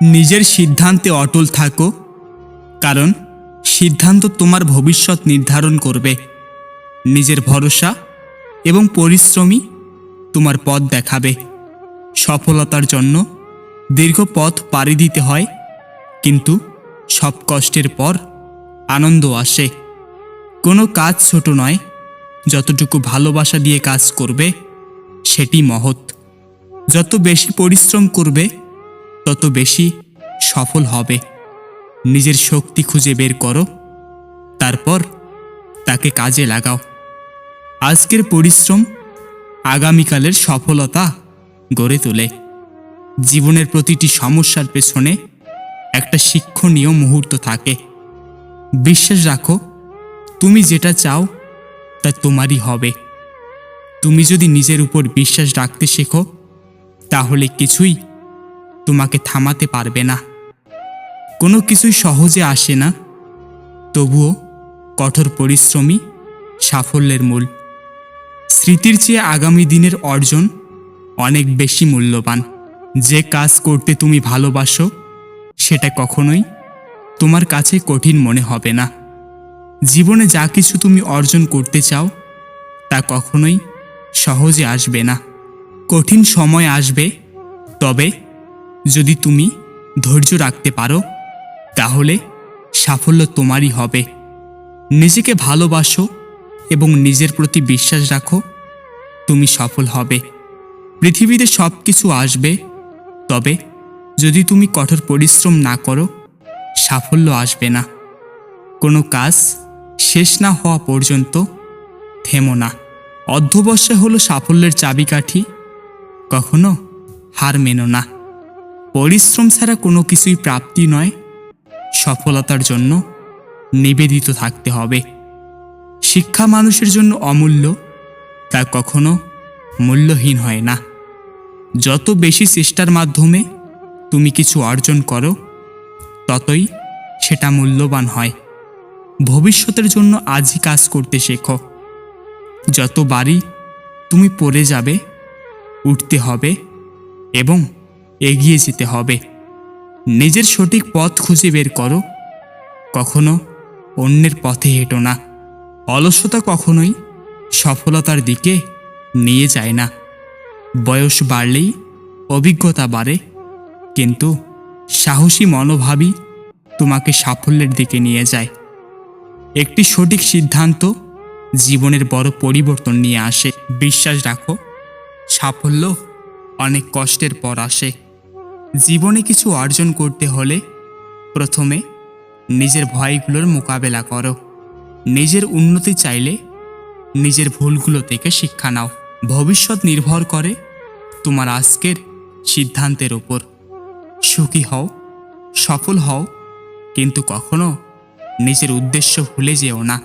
নিজের সিদ্ধান্তে অটল থাকো, কারণ সিদ্ধান্ত তোমার ভবিষ্যৎ নির্ধারণ করবে। নিজের ভরসা এবং পরিশ্রমী তোমার পথ দেখাবে। সফলতার জন্য দীর্ঘ পথ পাড়ি দিতে হয়, কিন্তু সব কষ্টের পর আনন্দ আসে। কোনো কাজ ছোট নয়, যতটুকু ভালোবাসা দিয়ে কাজ করবে, সেটি মহৎ। যত বেশি পরিশ্রম করবে তত বেশি সফল হবে। নিজের শক্তি খুঁজে বের করো। তারপর তাকে কাজে লাগাও। আজকের পরিশ্রম আগামীকালের সফলতা গড়ে তোলে। জীবনের প্রতিটি সমস্যার পেছনে একটা শিক্ষণীয় মুহূর্ত থাকে। বিশ্বাস রাখো, তুমি যেটা চাও তা তোমারই হবে। তুমি যদি নিজের উপর বিশ্বাস রাখতে শেখো, তাহলে কিছুই তোমাকে থামাতে পারবে না। কোনো কিছুই সহজে আসে না। তবুও কঠোর পরিশ্রমী সাফল্যের মূল। স্মৃতির চেয়ে আগামী দিনের অর্জন অনেক বেশি মূল্যবান। যে কাজ করতে তুমি ভালোবাসো, সেটা কখনোই তোমার কাছে কঠিন মনে হবে না। জীবনে যা কিছু তুমি অর্জন করতে চাও, তা কখনোই সহজে আসবে না। কঠিন সময় আসবে, তবে যদি তুমি ধৈর্য রাখতে পারো, তাহলে সাফল্য তোমারই হবে। নিজেকে ভালোবাসো এবং নিজের প্রতি বিশ্বাস রাখো, তুমি সফল হবে। পৃথিবীতে সব কিছু আসবে, তবে যদি তুমি কঠোর পরিশ্রম না করো, সাফল্য আসবে না। কোনো কাজ শেষ না হওয়া পর্যন্ত থেমো না। অধ্যবসায় হলো সাফল্যের চাবিকাঠি, কখনো হার মেনো না। পরিশ্রম ছাড়া কোনো কিছুই প্রাপ্তি নয়। সফলতার জন্য নিবেদিত থাকতে হবে। শিক্ষা মানুষের জন্য অমূল্য, তা কখনো মূল্যহীন হয় না। যত বেশি চেষ্টার মাধ্যমে তুমি কিছু অর্জন করো, ততই সেটা মূল্যবান হয়। ভবিষ্যতের জন্য আজই কাজ করতে শেখো। যতবারই তুমি পড়ে যাবে, উঠতে হবে এবং এগিয়ে যেতে হবে। নিজের সঠিক পথ খুঁজে বের করো। কখনো অন্যের পথে হেঁটো না। অলসতা কখনোই সফলতার দিকে নিয়ে যায় না। বয়স বাড়লেই অভিজ্ঞতা বাড়ে, কিন্তু সাহসী মনোভাবই তোমাকে সাফল্যের দিকে নিয়ে যায়। একটি সঠিক সিদ্ধান্ত জীবনের বড় পরিবর্তন নিয়ে আসে। বিশ্বাস রাখো, সাফল্য অনেক কষ্টের পর আসে। জীবনে কিছু অর্জন করতে হলে প্রথমে নিজের ভয়গুলোর মোকাবেলা করো। নিজের উন্নতি চাইলে নিজের ভুলগুলো থেকে শিক্ষা নাও। ভবিষ্যৎ নির্ভর করে তোমার আজকের সিদ্ধান্তের ওপর সুখী হও, সফল হও, কিন্তু কখনো নিজের উদ্দেশ্য ভুলে যেও না।